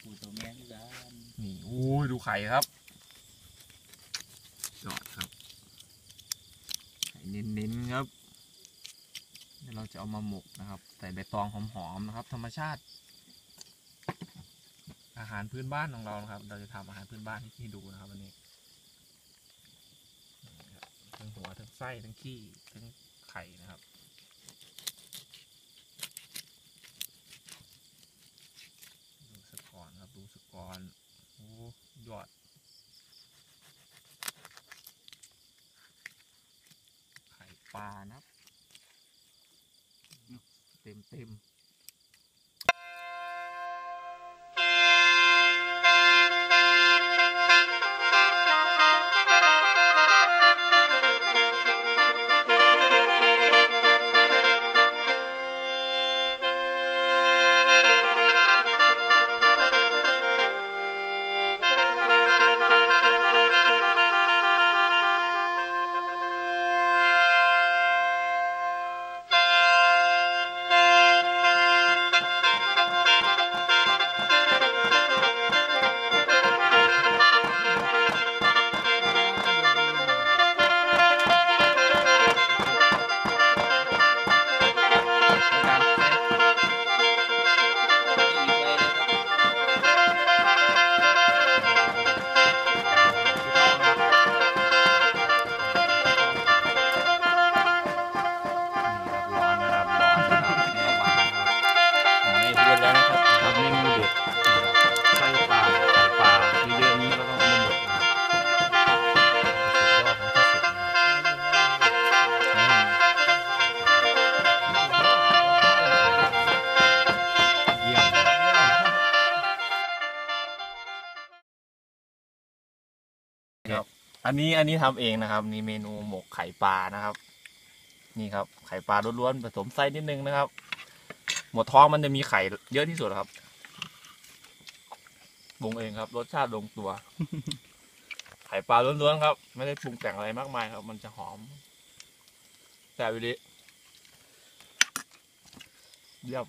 ผู้ตัวแม่ที่ร้านนี่อุ้ยดูไข่ครับยอดครับไข่เน้นๆครับเดี๋ยวเราจะเอามาหมกนะครับ ใส่ใบตองหอมๆนะครับ ธรรมชาติ อาหารพื้นบ้านของเรานะครับ เราจะทำอาหารพื้นบ้านให้ดูนะครับวันนี้ทั้งหัวทั้งไส้ทั้งขี้ทั้งไข่นะครับ ดูสกอนครับดูสกอนโอ้ ยอด ไข่ปลานะครับ เต็มเต็ม ครับ อันนี้อันนี้ทำเองนะครับ นี่เมนูหมกไข่ปลานะครับ นี่ครับ ไข่ปลาล้วนๆผสมไส้นิดนึงนะครับ หมดท้องมันจะมีไข่เยอะที่สุดครับปรุงเองครับรสชาติลงตัว ไข่ปลาล้วนๆครับ ไม่ได้ปรุงแต่งอะไรมากมายครับ มันจะหอมแต่วิลิเยี่ยม